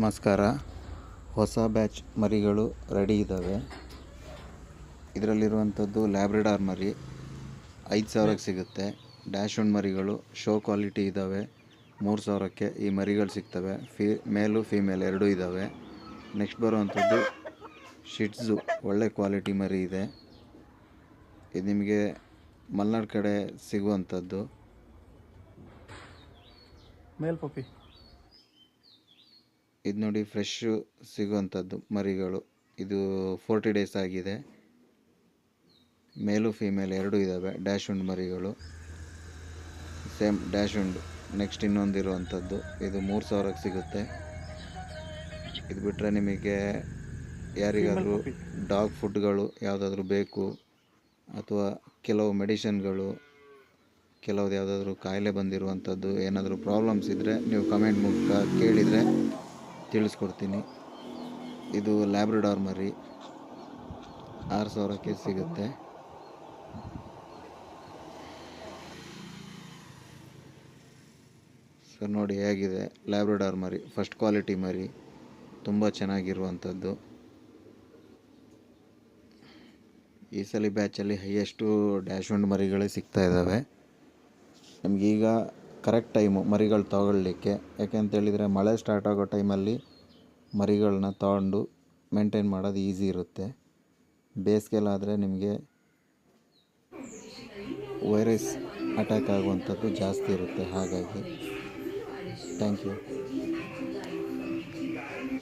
ನಮಸ್ಕಾರ. ಹೊಸ ಬ್ಯಾಚ್ ಮರಿಗಳು ರೆಡಿ ಇದ್ದಾವೆ ಇದರಲ್ಲಿರುವಂಥದ್ದು ಲ್ಯಾಬ್ರಿಡಾರ್ ಮರಿ, ಐದು ಸಾವಿರಕ್ಕೆ ಸಿಗುತ್ತೆ. ಡ್ಯಾಶ್ ಒನ್ ಮರಿಗಳು, ಶೋ ಕ್ವಾಲಿಟಿ ಇದ್ದಾವೆ ಮೂರು ಸಾವಿರಕ್ಕೆ ಈ ಮರಿಗಳು ಸಿಗ್ತವೆ. ಫೀ, ಮೇಲು, ಫೀಮೇಲ್ ಎರಡೂ ಇದ್ದಾವೆ ನೆಕ್ಸ್ಟ್ ಬರುವಂಥದ್ದು ಶಿಟ್ಸು, ಒಳ್ಳೆ ಕ್ವಾಲಿಟಿ ಮರಿ ಇದೆ. ಇದು ನಿಮಗೆ ಮಲ್ನಾಡು ಕಡೆ ಸಿಗುವಂಥದ್ದು. ಮೇಲ್ ಪಪ್ಪಿ ಇದು ನೋಡಿ ಫ್ರೆಶ್ಶು ಸಿಗುವಂಥದ್ದು ಮರಿಗಳು. ಇದು ಫೋರ್ಟಿ ಡೇಸ್ ಆಗಿದೆ. ಮೇಲು ಫೀಮೇಲ್ ಎರಡೂ ಇದ್ದಾವೆ ಡ್ಯಾಶ್ ಉಂಡ್ ಮರಿಗಳು. ಸೇಮ್ ಡ್ಯಾಶ್ ಉಂಡ್. ನೆಕ್ಸ್ಟ್ ಇನ್ನೊಂದು ಇರುವಂಥದ್ದು. ಇದು ಮೂರು ಸಾವಿರಕ್ಕೆ ಸಿಗುತ್ತೆ. ಇದು ಬಿಟ್ಟರೆ ನಿಮಗೆ ಯಾರಿಗಾದರೂ ಡಾಗ್ ಫುಡ್ಗಳು ಯಾವುದಾದ್ರೂ ಬೇಕು ಅಥವಾ ಕೆಲವು ಮೆಡಿಷನ್ಗಳು ಕೆಲವ್ದು ಯಾವುದಾದ್ರೂ ಕಾಯಿಲೆ ಬಂದಿರುವಂಥದ್ದು ಏನಾದರೂ ಪ್ರಾಬ್ಲಮ್ಸ್ ಇದ್ದರೆ ನೀವು ಕಮೆಂಟ್ ಮೂಲಕ ಕೇಳಿದರೆ ತಿಳಿಸ್ಕೊಡ್ತೀನಿ. ಇದು ಲ್ಯಾಬ್ರಡಾರ್ ಮರಿ. ಆರು ಸಾವಿರಕ್ಕೆ ಸಿಗುತ್ತೆ. ಸರ್ ನೋಡಿ ಹೇಗಿದೆ. ಲ್ಯಾಬ್ರಡಾರ್ ಮರಿ ಫಸ್ಟ್ ಕ್ವಾಲಿಟಿ ಮರಿ. ತುಂಬ ಚೆನ್ನಾಗಿರುವಂಥದ್ದು. ಈ ಸಲ ಬ್ಯಾಚಲ್ಲಿ ಹೈಯೆಸ್ಟು ಡ್ಯಾಶ್ ಮರಿಗಳೇ ಸಿಗ್ತಾ ಇದ್ದಾವೆ. ನಮಗೀಗ ಕರೆಕ್ಟ್ ಟೈಮು ಮರಿಗಳು ತಗೊಳ್ಳಿಕ್ಕೆ. ಯಾಕೆಂತೇಳಿದರೆ ಮಳೆ ಸ್ಟಾರ್ಟ್ ಆಗೋ ಟೈಮಲ್ಲಿ ಮರಿಗಳನ್ನ ತಗೊಂಡು ಮೇಂಟೈನ್ ಮಾಡೋದು ಈಸಿ ಇರುತ್ತೆ. ಬೇಸಿಗೆಲಾದರೆ ನಿಮಗೆ ವೈರಸ್ ಅಟ್ಯಾಕ್ ಆಗುವಂಥದ್ದು ಜಾಸ್ತಿ ಇರುತ್ತೆ. ಹಾಗಾಗಿ ಥ್ಯಾಂಕ್ ಯು